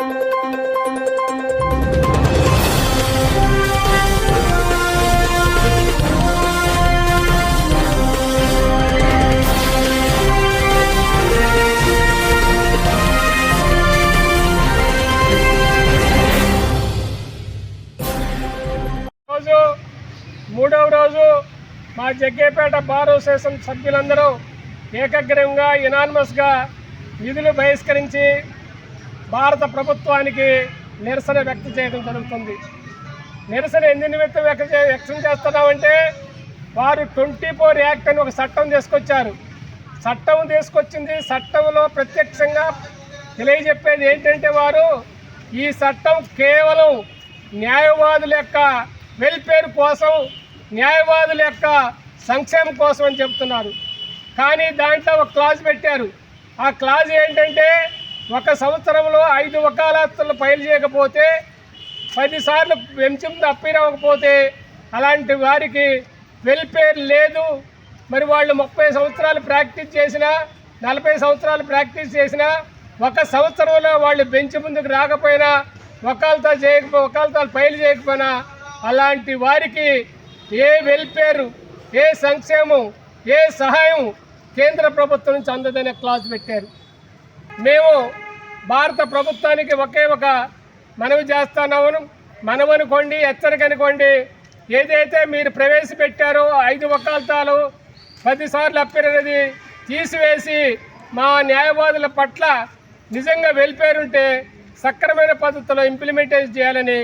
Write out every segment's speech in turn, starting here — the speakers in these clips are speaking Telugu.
రోజు మూడవ రోజు మా జగ్గేపేట బార్ అసోసియేషన్ సభ్యులందరూ ఏకగ్రీవంగా యునానిమస్గా విధులు బహిష్కరించి భారత ప్రభుత్వానికి నిరసన వ్యక్తం చేయడం జరుగుతుంది. నిరసన ఎన్ని నిమిత్తం వ్యక్తం వ్యక్తం చేస్తున్నామంటే వారు ట్వంటీ ఫోర్ యాక్ట్ అని ఒక చట్టం తీసుకొచ్చారు. చట్టం తీసుకొచ్చింది చట్టంలో ప్రత్యక్షంగా తెలియజెప్పేది ఏంటంటే వారు ఈ చట్టం కేవలం న్యాయవాదుల యొక్క వెల్ఫేర్ కోసం న్యాయవాదుల యొక్క సంక్షేమం కోసం అని చెప్తున్నారు. కానీ దాంట్లో ఒక క్లాజ్ పెట్టారు. ఆ క్లాజ్ ఏంటంటే ఒక సంవత్సరంలో ఐదు వకాలత్తులు ఫైల్ చేయకపోతే పదిసార్లు పెంచం అవ్వకపోతే అలాంటి వారికి వెల్ఫేర్ లేదు. మరి వాళ్ళు ముప్పై సంవత్సరాలు ప్రాక్టీస్ చేసినా నలభై సంవత్సరాలు ప్రాక్టీస్ చేసినా ఒక సంవత్సరంలో వాళ్ళు బెంచ్ ముందుకు రాకపోయినా వకాలతా చేయకపో వకాలతాలు ఫైల్ చేయకపోయినా అలాంటి వారికి ఏ వెల్ఫేరు ఏ సంక్షేమం ఏ సహాయం కేంద్ర ప్రభుత్వం నుంచి అందదనే క్లాస్ పెట్టారు. మేము భారత ప్రభుత్వానికి ఒకే ఒక మనవి చేస్తున్నాము మనమనుకోండి హెచ్చరిక అనుకోండి ఏదైతే మీరు ప్రవేశపెట్టారో ఐదు వకాలతాలు పదిసార్లు అప్పినది తీసివేసి మా న్యాయవాదుల పట్ల నిజంగా ఉంటే సక్రమైన పద్ధతిలో ఇంప్లిమెంటేషన్ చేయాలని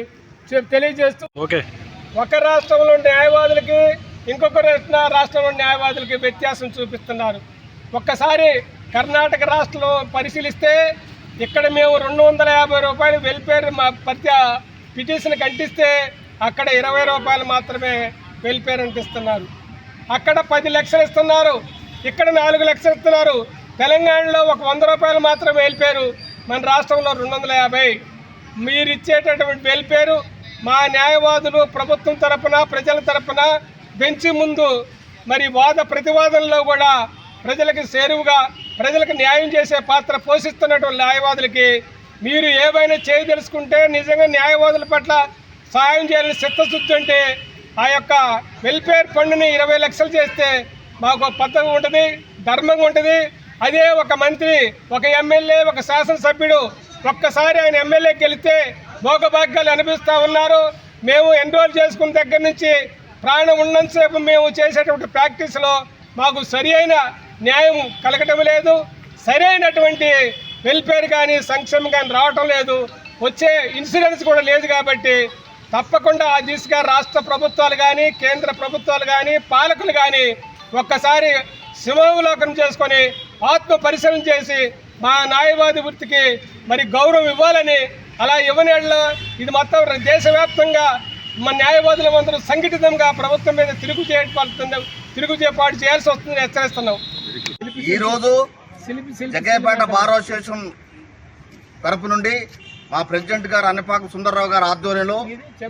తెలియజేస్తూ ఓకే. ఒక రాష్ట్రంలో న్యాయవాదులకి ఇంకొక రాష్ట్ర- రాష్ట్రంలో న్యాయవాదులకి వ్యత్యాసం చూపిస్తున్నారు. ఒక్కసారి కర్ణాటక రాష్ట్రంలో పరిశీలిస్తే ఇక్కడ మేము రెండు వందల యాభై రూపాయలు వెల్ఫేర్ మా ప్రతి పిటిషన్ కంటిస్తే అక్కడ ఇరవై రూపాయలు మాత్రమే వెల్ఫేర్ అంటిస్తున్నారు. అక్కడ పది లక్షలు ఇస్తున్నారు. ఇక్కడ నాలుగు లక్షలు ఇస్తున్నారు. తెలంగాణలో ఒక వంద రూపాయలు మాత్రమే వెల్ఫేరు మన రాష్ట్రంలో రెండు వందల యాభై. మీరు ఇచ్చేటటువంటి వెల్ఫేరు మా న్యాయవాదులు ప్రభుత్వం తరపున ప్రజల తరపున బెంచి ముందు మరి వాద ప్రతివాదనలో కూడా ప్రజలకు చేరువుగా ప్రజలకు న్యాయం చేసే పాత్ర పోషిస్తున్నటువంటి న్యాయవాదులకి మీరు ఏవైనా చేయదలుచుకుంటే నిజంగా న్యాయవాదుల పట్ల సహాయం చేయాలని చిత్తశుద్ధి అంటే ఆ యొక్క వెల్ఫేర్ ఫండ్ని ఇరవై లక్షలు చేస్తే మాకు ఒక పద్ధతి ఉంటుంది ధర్మంగా ఉంటుంది. అదే ఒక మంత్రి ఒక ఎమ్మెల్యే ఒక శాసనసభ్యుడు ఒక్కసారి ఆయన ఎమ్మెల్యే వెళితే భోగభాగ్యాలు అనిపిస్తూ ఉన్నారు. మేము ఎన్రోల్ చేసుకున్న దగ్గర నుంచి ప్రాణం ఉన్నంతసేపు మేము చేసేటువంటి ప్రాక్టీస్లో మాకు సరి అయిన న్యాయం కలగటం లేదు. సరైనటువంటి వెల్ఫేర్ కానీ సంక్షేమం కానీ రావటం లేదు. వచ్చే ఇన్సూరెన్స్ కూడా లేదు కాబట్టి తప్పకుండా ఆ దిశగా రాష్ట్ర ప్రభుత్వాలు కానీ కేంద్ర ప్రభుత్వాలు కానీ పాలకులు కానీ ఒక్కసారి శివావలోకనం చేసుకొని ఆత్మ పరిశీలన చేసి మా న్యాయవాది వృత్తికి మరి గౌరవం ఇవ్వాలని అలా ఇవ్వనేళ్ళ ఇది మొత్తం దేశవ్యాప్తంగా మన న్యాయవాదులు అందరూ సంఘటితంగా ప్రభుత్వం మీద తిరుగు చేయబడుతుంది తిరుగు చేపాటు చేయాల్సి వస్తుందని హెచ్చరిస్తున్నాం. ఈరోజు జగ్గయ్యపేట బార్ అసోసియేషన్ తరపు నుండి మా ప్రెసిడెంట్ గారు అన్నపాక సుందరరావు గారి ఆధ్వర్యంలో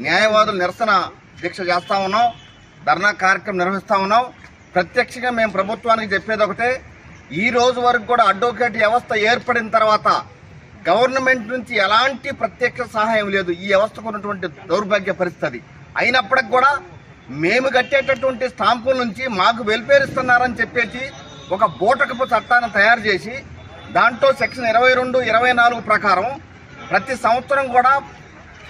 న్యాయవాదులు నిరసన దీక్ష చేస్తా ఉన్నాం ధర్నా కార్యక్రమం నిర్వహిస్తా ఉన్నాం. ప్రత్యక్షంగా మేము ప్రభుత్వానికి చెప్పేది ఒకటే ఈ రోజు వరకు కూడా అడ్వకేట్ వ్యవస్థ ఏర్పడిన తర్వాత గవర్నమెంట్ నుంచి ఎలాంటి ప్రత్యక్ష సహాయం లేదు ఈ వ్యవస్థకు ఉన్నటువంటి దౌర్భాగ్య పరిస్థితి. అయినప్పటికి కూడా మేము కట్టేటటువంటి స్టాంపుల నుంచి మాకు వెల్ఫేర్ ఇస్తున్నారని చెప్పేసి ఒక బూటకపు చట్టాన్ని తయారు చేసి దాంట్లో సెక్షన్ ఇరవై రెండు ఇరవై నాలుగు ప్రకారం ప్రతి సంవత్సరం కూడా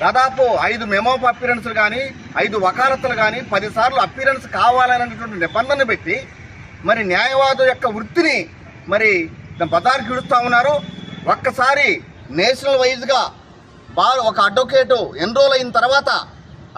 దాదాపు ఐదు మెమో అపీరెన్స్లు కానీ ఐదు వకాలతులు కానీ పదిసార్లు అపీరెన్స్ కావాలనేటువంటి నిబంధన పెట్టి మరి న్యాయవాదు యొక్క వృత్తిని మరి బదారు గిడుస్తూ ఉన్నారు. ఒక్కసారి నేషనల్ వైజ్గా బా ఒక అడ్వకేటు ఎన్రోల్ అయిన తర్వాత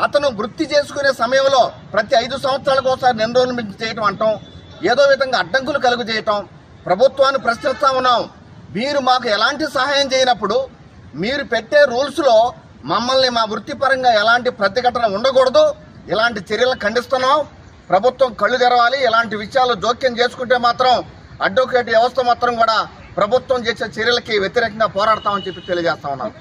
అతను వృత్తి చేసుకునే సమయంలో ప్రతి ఐదు సంవత్సరాలకు ఒకసారి ఎన్రోల్మెంట్ చేయటం అంటాం. ఏదో విధంగా అడ్డంకులు కలుగు చేయటం ప్రభుత్వాన్ని ప్రశ్నిస్తా ఉన్నాం. మీరు మాకు ఎలాంటి సహాయం చేయనప్పుడు మీరు పెట్టే రూల్స్లో మమ్మల్ని మా వృత్తిపరంగా ఎలాంటి ప్రతిఘటన ఉండకూడదు. ఇలాంటి చర్యలు ఖండిస్తున్నాం. ప్రభుత్వం కళ్ళు తెరవాలి. ఇలాంటి విషయాలు జోక్యం చేసుకుంటే మాత్రం అడ్వకేట్ వ్యవస్థ మాత్రం కూడా ప్రభుత్వం చేసే చర్యలకి వ్యతిరేకంగా పోరాడతామని చెప్పి తెలియజేస్తా ఉన్నాం.